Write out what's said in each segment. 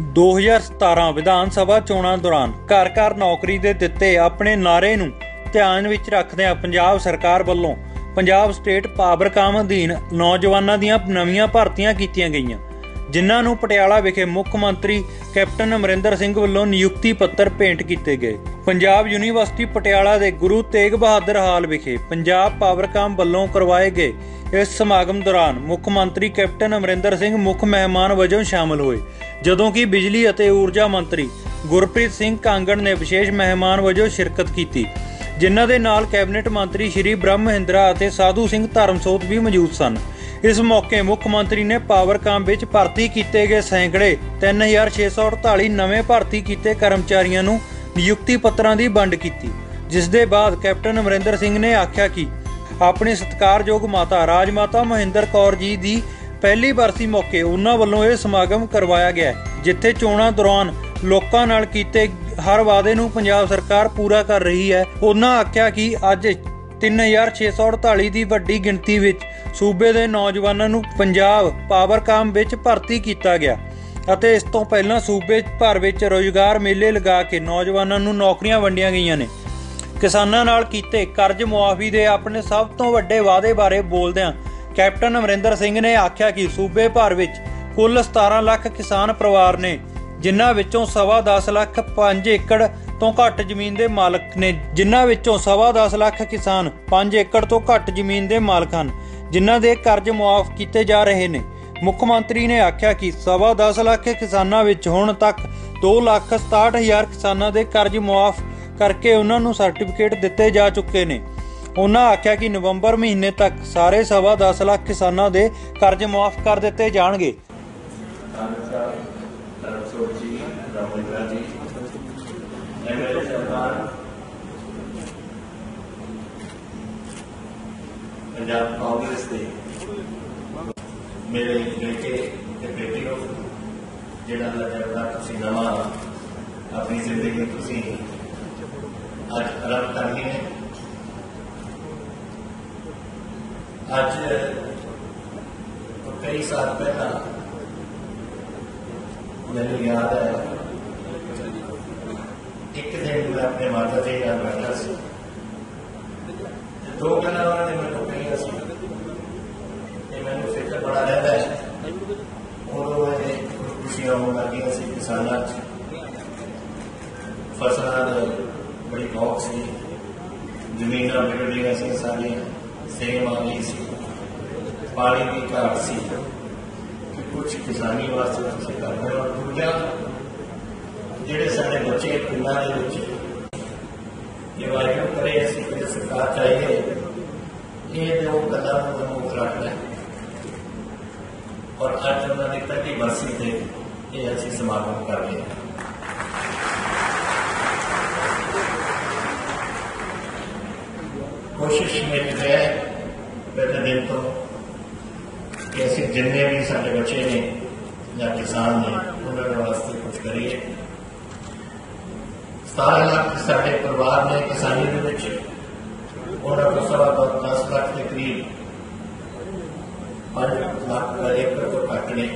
2017 ਵਿਧਾਨ ਸਭਾ ਚੋਣਾਂ ਦੌਰਾਨ ਘਰ ਘਰ ਨੌਕਰੀ ਦੇ ਦਿੱਤੇ ਆਪਣੇ ਨਾਰੇ ਨੂੰ ਧਿਆਨ ਵਿੱਚ ਰੱਖਦਿਆਂ ਪੰਜਾਬ ਸਰਕਾਰ ਵੱਲੋਂ ਪੰਜਾਬ ਸਟੇਟ ਪਾਵਰਕਾਮ ਅਧੀਨ ਨੌਜਵਾਨਾਂ ਦੀਆਂ ਨਵੀਆਂ ਭਰਤੀਆਂ ਕੀਤੀਆਂ ਗਈਆਂ, ਜਿਨ੍ਹਾਂ ਨੂੰ ਪਟਿਆਲਾ ਵਿਖੇ ਮੁੱਖ ਮੰਤਰੀ ਕੈਪਟਨ ਅਮਰਿੰਦਰ ਸਿੰਘ ਵੱਲੋਂ ਨਿਯੁਕਤੀ ਪੱਤਰ ਭੇਂਟ ਕੀਤੇ ਗਏ। ਪੰਜਾਬ ਯੂਨੀਵਰਸਿਟੀ ਪਟਿਆਲਾ ਦੇ ਗੁਰੂ ਤੇਗ ਬਹਾਦਰ ਹਾਲ ਵਿਖੇ ਪੰਜਾਬ ਪਾਵਰਕਾਮ ਵੱਲੋਂ ਕਰਵਾਏ ਗਏ ਇਸ ਸਮਾਗਮ ਦੌਰਾਨ ਮੁੱਖ ਮੰਤਰੀ ਕੈਪਟਨ ਅਮਰਿੰਦਰ ਸਿੰਘ, ਮੁੱਖ ਮਹਿਮਾਨ ਵਜੋਂ ਸ਼ਾਮਲ ਹੋਏ। ਜਦੋਂ ਕਿ ਬਿਜਲੀ ਅਤੇ ਊਰਜਾ ਮੰਤਰੀ ਗੁਰਪ੍ਰੀਤ ਸਿੰਘ ਕਾਂਗੜ ਨੇ ਵਿਸ਼ੇਸ਼ ਮਹਿਮਾਨ ਵਜੋਂ ਸ਼ਿਰਕਤ ਕੀਤੀ, ਜਿਨ੍ਹਾਂ ਦੇ ਨਾਲ ਕੈਬਨਿਟ ਮੰਤਰੀ ਸ਼੍ਰੀ ਬ੍ਰਹਮ ਮਹਿੰਦਰਾ ਅਤੇ ਸਾਧੂ ਸਿੰਘ ਧਰਮਸੋਤ ਵੀ ਮੌਜੂਦ ਸਨ। ਇਸ ਮੌਕੇ ਮੁੱਖ ਮੰਤਰੀ ਨੇ ਪਾਵਰਕਾਮ ਵਿੱਚ ਭਰਤੀ ਕੀਤੇ ਗਏ ਸੈਂਕੜੇ 3648 ਨਵੇਂ ਭਰਤੀ ਕੀਤੇ ਕਰਮਚਾਰੀਆਂ ਨੂੰ ਨਿਯੁਕਤੀ ਪੱਤਰਾਂ ਦੀ ਵੰਡ ਕੀਤੀ ਜਿਸ ਦੇ ਬਾਅਦ ਕੈਪਟਨ ਅਮਰਿੰਦਰ ਸਿੰਘ ਨੇ ਆਖਿਆ ਕਿ ਆਪਣੇ ਸਤਿਕਾਰਯੋਗ ਮਾਤਾ ਰਾਜ ਮਾਤਾ ਮਹਿੰਦਰ ਕੌਰ ਜੀ ਦੀ ਪਹਿਲੀ ਬਰਸੀ ਮੌਕੇ ਉਹਨਾਂ ਵੱਲੋਂ ਇਹ ਸਮਾਗਮ ਕਰਵਾਇਆ ਗਿਆ, ਜਿੱਥੇ ਚੋਣਾਂ ਦੌਰਾਨ ਲੋਕਾਂ ਨਾਲ ਕੀਤੇ ਹਰ ਵਾਅਦੇ ਨੂੰ ਪੰਜਾਬ ਸਰਕਾਰ ਪੂਰਾ ਕਰ ਰਹੀ ਹੈ। ਉਹਨਾਂ ਆਖਿਆ ਕਿ ਅੱਜ 3648 ਦੀ ਵੱਡੀ ਗਿਣਤੀ ਵਿੱਚ ਸੂਬੇ ਦੇ ਨੌਜਵਾਨਾਂ ਨੂੰ ਪੰਜਾਬ ਪਾਵਰਕਾਮ ਵਿੱਚ ਭਰਤੀ ਕੀਤਾ ਗਿਆ। ਅਤੇ ਇਸ ਤੋਂ ਪਹਿਲਾਂ ਸੂਬੇ ਭਰ ਵਿੱਚ ਰੋਜ਼ਗਾਰ ਮੇਲੇ ਲਗਾ ਕੇ ਨੌਜਵਾਨਾਂ ਨੂੰ ਨੌਕਰੀਆਂ ਵੰਡੀਆਂ ਗਈਆਂ ਨੇ। ਕਿਸਾਨਾਂ ਨਾਲ ਕੀਤੇ ਕਰਜ਼ ਮੁਆਫੀ ਦੇ ਆਪਣੇ ਸਭ ਤੋਂ ਵੱਡੇ ਵਾਅਦੇ ਬਾਰੇ ਬੋਲਦਿਆਂ ਕੈਪਟਨ ਅਮਰਿੰਦਰ ਸਿੰਘ ਨੇ ਆਖਿਆ ਕਿ ਸੂਬੇ ਭਰ ਵਿੱਚ ਕੁੱਲ 17 ਲੱਖ ਕਿਸਾਨ ਪਰਿਵਾਰ ਨੇ, ਜਿਨ੍ਹਾਂ ਵਿੱਚੋਂ ਸਵਾ 10 ਲੱਖ 5 ਏਕੜ ਤੋਂ ਘੱਟ ਜ਼ਮੀਨ ਦੇ ਮਾਲਕ ਨੇ, ਜਿਨ੍ਹਾਂ ਵਿੱਚੋਂ ਸਵਾ 10 ਲੱਖ ਕਿਸਾਨ 5 ਏਕੜ ਤੋਂ ਘੱਟ ਜ਼ਮੀਨ ਦੇ ਮਾਲਕ ਹਨ, ਜਿਨ੍ਹਾਂ ਦੇ ਕਰਜ਼ ਮੁਆਫ ਕੀਤੇ ਜਾ ਰਹੇ ਨੇ। ਮੁੱਖ ਮੰਤਰੀ ਨੇ ਆਖਿਆ ਕਿ ਸਵਾ 10 ਲੱਖ ਕਿਸਾਨਾਂ ਵਿੱਚ ਹੁਣ ਤੱਕ 2 ਲੱਖ 67000 ਕਿਸਾਨਾਂ ਦੇ ਕਰਜ਼ ਮੁਆਫ ਕਰਕੇ ਉਹਨਾਂ ਨੂੰ ਸਰਟੀਫਿਕੇਟ ਦਿੱਤੇ ਜਾ ਚੁੱਕੇ ਨੇ। ਉਹਨਾਂ ਆਖਿਆ ਕਿ ਨਵੰਬਰ ਮਹੀਨੇ ਤੱਕ ਸਾਰੇ ਸਵਾ 10 ਲੱਖ ਕਿਸਾਨਾਂ ਦੇ ਕਰਜ਼ ਮੁਆਫ ਕਰ ਦਿੱਤੇ ਜਾਣਗੇ। ਪੰਜਾਬ ਕਾਂਗਰਸ ਦੇ ਮੇਰੇ ਬੇਟੇ ਤੇ ਬੇਟੀ ਨੂੰ ਜਿਹੜਾ ਲੱਗਦਾ ਤੁਸੀਂ ਨਵਾਂ ਆਪਣੀ ਜ਼ਿੰਦਗੀ ਤੁਸੀਂ ਅੱਜ ਆਰੰਭ ਕਰਨੀ ਹੈ। ਅੱਜ ਕਈ ਸਾਲ ਪਹਿਲਾਂ ਮੈਨੂੰ ਯਾਦ ਹੈ, ਇੱਕ ਦਿਨ ਮੈਂ ਆਪਣੇ ਮਾਤਾ ਜੀ ਨਾਲ ਬੈਠਾ ਸੀ ਤੇ ਦੋ ਗੱਲਾਂ ਉਹਨਾਂ ਨੇ ਮੈਨੂੰ ਕਹੀਆਂ ਸੀ ਤੇ ਮੈਨੂੰ ਫਿਕਰ ਬੜਾ ਰਹਿੰਦਾ ਹੈ ਉਦੋਂ ਇਹ ਖੁਸ਼ੀਆਂ ਹੋਣ ਲੱਗੀਆਂ ਸੀ ਕਿਸਾਨਾਂ 'ਚ ਫਸਲਾਂ ਦਾ ਬੜੀ ਮੌਕ ਸੀ ਜ਼ਮੀਨਾਂ ਵਿਗੜੀਆਂ ਸੀ ਸਾਰੀਆਂ ਸੇਮ ਆ ਗਈ ਸੀ ਪਾਣੀ ਦੀ ਘਾਟ ਸੀ ਕਿ ਕੁਝ ਕਿਸਾਨੀ ਵਾਸਤੇ ਤੁਸੀਂ ਕਰਦੇ ਹੋ ਦੂਜਾ ਜਿਹੜੇ ਸਾਡੇ ਬੱਚੇ ਪਿੰਡਾਂ ਦੇ ਵਿੱਚ ਇਹ ਵਾਇਓ ਕਰੇ ਅਸੀਂ ਕੋਈ ਸਰਕਾਰ ਚਾਹੀਏ ਇਹ ਜੋ ਕਦਮ ਨੂੰ ਮੁੱਖ ਰੱਖਦਾ ਹੈ ਔਰ ਅੱਜ ਉਹਨਾਂ ਦੀ ਪਹਿਲੀ ਬਰਸੀ ਤੇ ਇਹ ਅਸੀਂ ਸਮਾਗਮ ਕਰ ਰਹੇ ਹਾਂ ਕੋਸ਼ਿਸ਼ ਮੇਰੀ ਹੈ ਪਹਿਲੇ ਦਿਨ ਤੋਂ ਕਿ ਅਸੀਂ ਜਿੰਨੇ ਵੀ ਸਾਡੇ ਬੱਚੇ ਨੇ ਜਾਂ ਕਿਸਾਨ ਨੇ ਉਹਨਾਂ ਦੇ ਵਾਸਤੇ ਕੁਝ ਕਰੀਏ 17 ਲੱਖ ਸਾਡੇ ਪਰਿਵਾਰ ਨੇ ਕਿਸਾਨੀ ਦੇ ਵਿੱਚ ਉਹਨਾਂ ਤੋਂ ਸਵਾ ਤੋਂ 10 ਲੱਖ ਦੇ ਕਰੀਬ 5 ਲੱਖ ਏਕੜ ਤੋਂ ਘੱਟ ਨੇ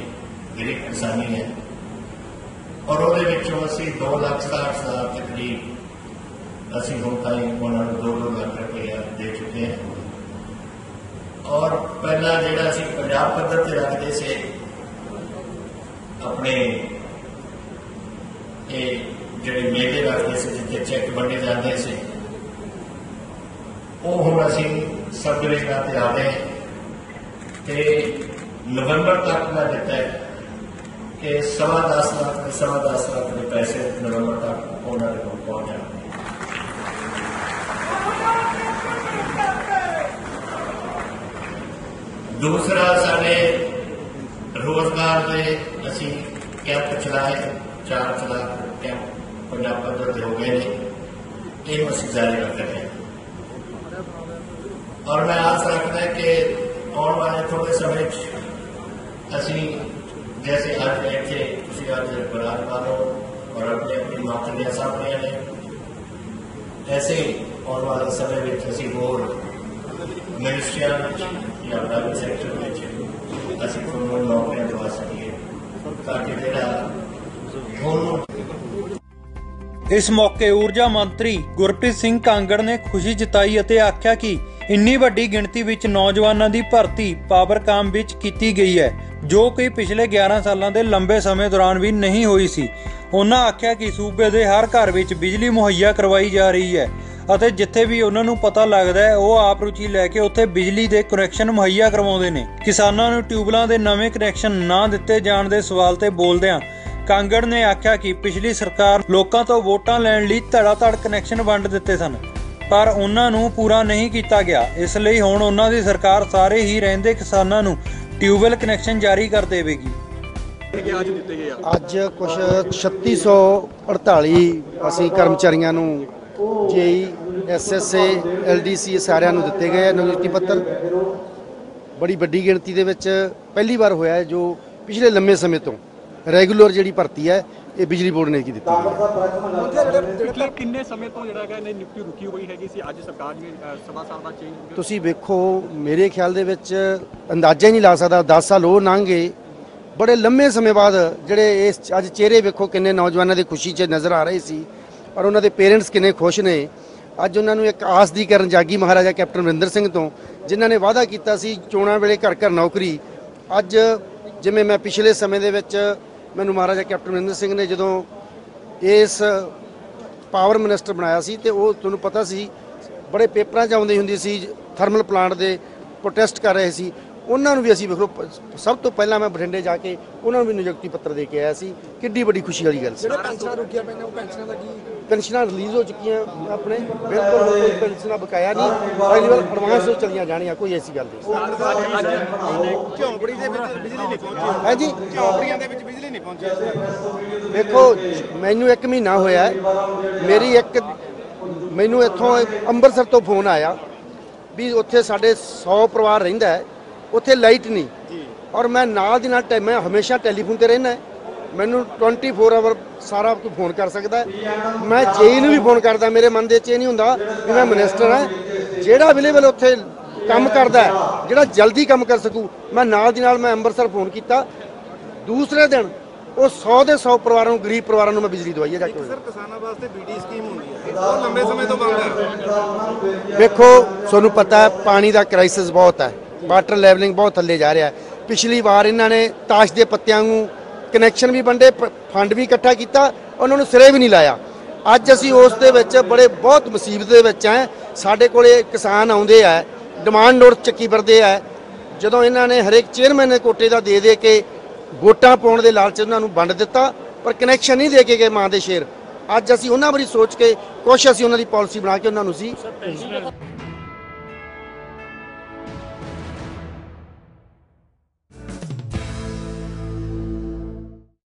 ਜਿਹੜੀ ਕਿਸਾਨੀ ਹੈ ਔਰ ਉਹਦੇ ਵਿੱਚੋਂ ਅਸੀਂ 2 ਲੱਖ 60 ਹਜ਼ਾਰ ਦੇ ਕਰੀਬ ਅਸੀਂ ਹੁਣ ਤਾਈਂ ਉਹਨਾਂ ਨੂੰ 2 ਲੱਖ ਰੁਪਏ ਦੇ ਚੁੱਕੇ ਹਾਂ। ਔਰ ਪਹਿਲਾਂ ਜਿਹੜਾ ਅਸੀਂ ਪੰਜਾਬ ਪੱਧਰ ਤੇ ਰੱਖਦੇ ਸੀ, ਆਪਣੇ ਇਹ ਜਿਹੜੇ ਮੇਲੇ ਰੱਖਦੇ ਸੀ, ਜਿੱਥੇ ਚੈੱਕ ਵੰਡੇ ਜਾਂਦੇ ਸੀ, ਉਹ ਹੁਣ ਅਸੀਂ ਸਬ ਡਿਵੀਜ਼ਨਾਂ ਤੇ ਆ ਗਏ। ਤੇ ਨਵੰਬਰ ਤੱਕ ਮੈਂ ਦਿੱਤਾ ਹੈ। ਕਿ ਸਵਾ 10 ਲੱਖ ਤੇ ਸਵਾ 10 ਲੱਖ ਦੇ ਪੈਸੇ ਨਵੰਬਰ ਤੱਕ ਉਹਨਾਂ ਦੇ ਕੋਲ ਪਹੁੰਚ ਜਾਣਗੇ ਦੂਸਰਾ ਸਾਡੇ ਰੋਜ਼ਗਾਰ ਦੇ ਅਸੀਂ ਕੈਂਪ ਚਲਾਏ ਚਾਰ ਚਲਾ ਕੈਂਪ ਪੰਜਾਬ ਪੱਧਰ ਤੇ ਹੋ ਗਏ ਨੇ ਇਹਨੂੰ ਅਸੀਂ ਜਾਰੀ ਰੱਖ ਰਹੇ ਹਾਂ ਔਰ ਮੈਂ ਆਸ ਰੱਖਦਾ ਕਿ ਆਉਣ ਵਾਲੇ ਥੋੜੇ ਸਮੇਂ 'ਚ ਅਸੀਂ ਜੈਸੇ ਤੁਸੀਂ ਅੱਜ ਬਰਾਬਰ ਹੋ ਔਰ ਆਪਣੀ ਆਪਣੀ ਨੌਕਰੀਆਂ ਸਾਹਮਣੇ ਨੇ। ਐਸੇ ਆਉਣ ਵਾਲੇ ਸਮੇਂ ਵਿੱਚ ਅਸੀਂ ਹੋਰ ਮਿਨਿਸਟਰੀਆਂ ਵਿੱਚ ਜਾਂ ਪ੍ਰਾਈਵੇਟ ਸੈਕਟਰ ਵਿੱਚ ਅਸੀਂ ਤੁਹਾਨੂੰ ਨੌਕਰੀਆਂ ਦਵਾ ਸਕੀਏ। ਤਾਂ ਕਿ ਜਿਹੜਾ ਇਸ ਮੌਕੇ ਊਰਜਾ ਮੰਤਰੀ ਗੁਰਪ੍ਰੀਤ ਸਿੰਘ ਕਾਂਗੜ ਨੇ ਖੁਸ਼ੀ ਜਤਾਈ ਅਤੇ ਆਖਿਆ ਕਿ ਇੰਨੀ ਵੱਡੀ ਗਿਣਤੀ ਵਿੱਚ ਨੌਜਵਾਨਾਂ ਦੀ ਭਰਤੀ ਪਾਵਰਕਾਮ ਵਿੱਚ ਕੀਤੀ ਗਈ ਹੈ। ਜੋ ਕਿ ਪਿਛਲੇ 11 ਸਾਲਾਂ ਦੇ ਲੰਬੇ ਸਮੇਂ ਦੌਰਾਨ ਵੀ ਨਹੀਂ ਹੋਈ ਸੀ। ਉਹਨਾਂ ਆਖਿਆ ਕਿ ਸੂਬੇ ਦੇ ਹਰ ਘਰ ਵਿੱਚ ਬਿਜਲੀ ਮੁਹੱਈਆ ਕਰਵਾਈ ਜਾ ਰਹੀ ਹੈ ਅਤੇ ਜਿੱਥੇ ਵੀ ਉਹਨਾਂ ਨੂੰ ਪਤਾ ਲੱਗਦਾ ਹੈ, ਉਹ ਆਪ ਰੁਚੀ ਲੈ ਕੇ ਉੱਥੇ ਬਿਜਲੀ ਦੇ ਕਨੈਕਸ਼ਨ ਮੁਹੱਈਆ ਕਰਵਾਉਂਦੇ ਨੇ। ਕਿਸਾਨਾਂ ਨੂੰ ਟਿਊਬਲਾਂ ਦੇ ਨਵੇਂ ਕਨੈਕਸ਼ਨ ਨਾ ਦਿੱਤੇ ਜਾਣ ਦੇ ਸਵਾਲ ਤੇ ਬੋਲਦਿਆਂ ਕਾਂਗੜ ਨੇ ਆਖਿਆ ਕਿ ਪਿਛਲੀ ਸਰਕਾਰ ਲੋਕਾਂ ਤੋਂ ਵੋਟਾਂ ਲੈਣ ਲਈ ਧੜਾ ਧੜ ਕਨੈਕਸ਼ਨ ਵੰਡ ਦਿੱਤੇ ਸਨ, ਪਰ ਉਹਨਾਂ ਨੂੰ ਪੂਰਾ ਨਹੀਂ ਕੀਤਾ ਗਿਆ। ਇਸ ਲਈ ਹੁਣ ਉਹਨਾਂ ਦੀ ਸਰਕਾਰ ਸਾਰੇ ਹੀ ਰਹਿੰਦੇ ਕਿਸਾਨਾਂ ਨੂੰ ਟਿਊਬਵੈਲ ਕਨੈਕਸ਼ਨ ਜਾਰੀ ਕਰ ਦੇਵੇਗੀ। ਅੱਜ ਕੁਝ 3648 ਅਸੀਂ ਕਰਮਚਾਰੀਆਂ ਨੂੰ ਜੇਈ ਐਸਐਸਏ ਐਲਡੀਸੀ ਸਾਰਿਆਂ ਨੂੰ ਦਿੱਤੇ ਗਏ ਆ ਨਿਯੁਕਤੀ ਪੱਤਰ। ਬੜੀ ਵੱਡੀ ਗਿਣਤੀ ਦੇ ਵਿੱਚ ਪਹਿਲੀ ਵਾਰ ਹੋਇਆ ਜੋ ਪਿਛਲੇ ਲੰਮੇ ਸਮੇਂ ਤੋਂ ਰੈਗੂਲਰ ਜਿਹੜੀ ਭਰਤੀ ਹੈ ਇਹ ਬਿਜਲੀ ਬੋਰਡ ਨੇ ਕੀ ਦਿੱਤੀ। ਕਿੰਨੇ ਸਮੇਂ ਤੋਂ ਜਿਹੜਾ ਹੈਗਾ ਨਿਯੁਕਤੀ ਰੁਕੀ ਹੋਈ ਹੈਗੀ ਸੀ? ਅੱਜ ਸਰਕਾਰ ਨੇ ਸਵਾ ਸਾਲ ਬਾਅਦ ਚੇਂਜ ਹੋ ਗਿਆ ਤੁਸੀਂ ਵੇਖੋ ਮੇਰੇ ਖਿਆਲ ਦੇ ਵਿੱਚ ਅੰਦਾਜ਼ਾ ਹੀ ਨਹੀਂ ਲਾ ਸਕਦਾ 10 ਸਾਲ ਉਹ ਲੰਘੇ ਬੜੇ ਲੰਮੇ ਸਮੇਂ ਬਾਅਦ ਜਿਹੜੇ ਇਸ ਅੱਜ ਚਿਹਰੇ ਵੇਖੋ ਕਿੰਨੇ ਨੌਜਵਾਨਾਂ ਦੀ ਖੁਸ਼ੀ 'ਚ ਨਜ਼ਰ ਆ ਰਹੇ ਸੀ ਔਰ ਉਹਨਾਂ ਦੇ ਪੇਰੈਂਟਸ ਕਿੰਨੇ ਖੁਸ਼ ਨੇ। ਅੱਜ ਉਹਨਾਂ ਨੂੰ ਇੱਕ ਆਸ ਦੀ ਕਰਨ ਜਾਗੀ ਮਹਾਰਾਜਾ ਕੈਪਟਨ ਅਮਰਿੰਦਰ ਸਿੰਘ ਤੋਂ ਜਿਨ੍ਹਾਂ ਨੇ ਵਾਅਦਾ ਕੀਤਾ ਸੀ ਚੋਣਾਂ ਵੇਲੇ ਘਰ ਘਰ ਨੌਕਰੀ। ਅੱਜ ਜਿਵੇਂ ਮੈਂ ਪਿਛਲੇ ਸਮੇਂ ਦੇ ਵਿੱਚ ਮੈਨੂੰ ਮਹਾਰਾਜਾ ਕੈਪਟਨ ਅਮਰਿੰਦਰ ਸਿੰਘ ਨੇ ਜਦੋਂ ਇਸ ਪਾਵਰ ਮਿਨਿਸਟਰ ਬਣਾਇਆ ਸੀ ਤੇ ਉਹ ਤੁਹਾਨੂੰ ਪਤਾ ਸੀ ਬੜੇ ਪੇਪਰਾਂ 'ਚ ਆਉਂਦੀ ਹੁੰਦੀ ਸੀ ਥਰਮਲ ਪਲਾਂਟ ਦੇ ਪ੍ਰੋਟੈਸਟ ਕਰ ਰਹੇ ਸੀ। ਉਹਨਾਂ ਨੂੰ ਵੀ ਅਸੀਂ ਵੇਖ ਸਭ ਤੋਂ ਪਹਿਲਾਂ ਮੈਂ ਬਠਿੰਡੇ ਜਾ ਕੇ ਉਹਨਾਂ ਨੂੰ ਵੀ ਨਿਯੁਕਤੀ ਪੱਤਰ ਦੇ ਕੇ ਆਇਆ ਸੀ। ਕਿੱਡੀ ਵੱਡੀ ਖੁਸ਼ੀ ਵਾਲੀ ਗੱਲ ਸੀ। ਜਿਹੜੇ ਪੈਨਸ਼ਨਾਂ ਰੁਕੀਆਂ ਪਈਆਂ ਉਹ ਪੈਨਸ਼ਨਾਂ ਦਾ ਕੀ? ਪੈਨਸ਼ਨਾਂ ਰਿਲੀਜ਼ ਹੋ ਚੁੱਕੀਆਂ ਆਪਣੇ। ਬਿਲਕੁਲ ਕੋਈ ਪੈਨਸ਼ਨਾਂ ਬਕਾਇਆ ਨਹੀਂ। ਅਗਲੀ ਵਾਰ ਐਡਵਾਂਸ ਵਿੱਚ ਚਲੀਆਂ ਜਾਣੀਆਂ ਕੋਈ ਐਸੀ ਗੱਲ ਨਹੀਂ। ਝੌਂਪੜੀ ਦੇ ਵਿੱਚ ਬਿਜਲੀ ਨਹੀਂ ਪਹੁੰਚੀ। ਹੈ ਜੀ ਝੌਂਪੜੀਆਂ ਦੇ ਵਿੱਚ ਨਹੀਂ ਪਹੁੰਚੀ ਦੇਖੋ ਮੈਨੂੰ 1 ਮਹੀਨਾ ਹੋਇਆ। ਮੇਰੀ ਇੱਕ ਮੈਨੂੰ ਇੱਥੋਂ ਅੰਮ੍ਰਿਤਸਰ ਤੋਂ ਫੋਨ ਆਇਆ ਵੀ ਉੱਥੇ ਸਾਡੇ 100 ਪਰਿਵਾਰ ਰਹਿੰਦਾ ਹੈ। ਉੱਥੇ ਲਾਈਟ ਨਹੀਂ। ਔਰ ਮੈਂ ਨਾਲ ਦੀ ਨਾਲ ਮੈਂ ਹਮੇਸ਼ਾ ਟੈਲੀਫੋਨ ਤੇ ਰਹਿਣਾ ਮੈਨੂੰ 24 ਆਵਰ ਸਾਰਾ ਕੋਈ ਫੋਨ ਕਰ ਸਕਦਾ ਮੈਂ ਜੇਈ ਨੂੰ ਵੀ ਫੋਨ ਕਰਦਾ ਮੇਰੇ ਮਨ ਦੇ ਚ ਇਹ ਨਹੀਂ ਹੁੰਦਾ ਵੀ ਮੈਂ ਮਿਨਿਸਟਰ ਹਾਂ। ਜਿਹੜਾ ਅਵੇਲੇਬਲ ਉੱਥੇ ਕੰਮ ਕਰਦਾ ਜਿਹੜਾ ਜਲਦੀ ਕੰਮ ਕਰ ਸਕੂ ਮੈਂ ਨਾਲ ਦੀ ਨਾਲ ਮੈਂ ਅੰਮ੍ਰਿਤਸਰ ਫੋਨ ਕੀਤਾ। ਦੂਸਰੇ ਦਿਨ ਉਹ 100 ਦੇ 100 ਪਰਿਵਾਰਾਂ ਨੂੰ ਗਰੀਬ ਪਰਿਵਾਰਾਂ ਨੂੰ ਮੈਂ ਬਿਜਲੀ ਦਵਾਈ ਹੈ ਜਾ ਕੇ ਸਰ ਕਿਸਾਨਾਂ ਵਾਸਤੇ ਬੀਡੀ ਸਕੀਮ ਹੁੰਦੀ ਹੈ। ਬਹੁਤ ਲੰਬੇ ਸਮੇਂ ਤੋਂ ਬੰਦ ਹੈ। ਵੇਖੋ ਤੁਹਾਨੂੰ ਪਤਾ ਹੈ ਪਾਣੀ ਦਾ ਕ੍ਰਾਈਸਿਸ ਬਹੁਤ ਹੈ। ਵਾਟਰ ਲੈਵਲਿੰਗ ਬਹੁਤ ਥੱਲੇ ਜਾ ਰਿਹਾ ਹੈ। ਪਿਛਲੀ ਵਾਰ ਇਹਨਾਂ ਨੇ ਤਾਸ਼ ਦੇ ਪੱਤਿਆਂ ਨੂੰ ਕਨੈਕਸ਼ਨ ਵੀ ਵੰਡੇ ਫੰਡ ਵੀ ਇਕੱਠਾ ਕੀਤਾ ਉਹਨਾਂ ਨੂੰ ਸਿਰੇ ਵੀ ਨਹੀਂ ਲਾਇਆ। ਅੱਜ ਅਸੀਂ ਉਸ ਦੇ ਵਿੱਚ ਬੜੇ ਬਹੁਤ ਮੁਸੀਬਤ ਦੇ ਵਿੱਚ ਹੈ। ਸਾਡੇ ਕੋਲੇ ਕਿਸਾਨ ਆਉਂਦੇ ਆ ਡਿਮਾਂਡ ਨੋਟ ਚੱਕੀ ਫਿਰਦੇ ਆ। ਜਦੋਂ ਇਹਨਾਂ ਨੇ ਹਰੇਕ ਚੇਅਰਮੈਨ ਨੇ ਕੋਟੇ ਦਾ ਦੇ ਦੇ ਕੇ ਵੋਟਾਂ ਪਾਉਣ ਦੇ ਲਾਲਚ ਉਹਨਾਂ ਨੂੰ ਵੰਡ ਦਿੱਤਾ, ਪਰ ਕਨੈਕਸ਼ਨ ਨਹੀਂ ਦੇ ਕੇ ਗਏ ਮਾਂ ਦੇ ਸ਼ੇਰ। ਅੱਜ ਅਸੀਂ ਉਹਨਾਂ ਬਾਰੇ ਸੋਚ ਕੇ ਕੁਛ ਅਸੀਂ ਉਹਨਾਂ ਦੀ ਪਾਲਿਸੀ ਬਣਾ ਕੇ ਉਹਨਾਂ ਨੂੰ ਸੀ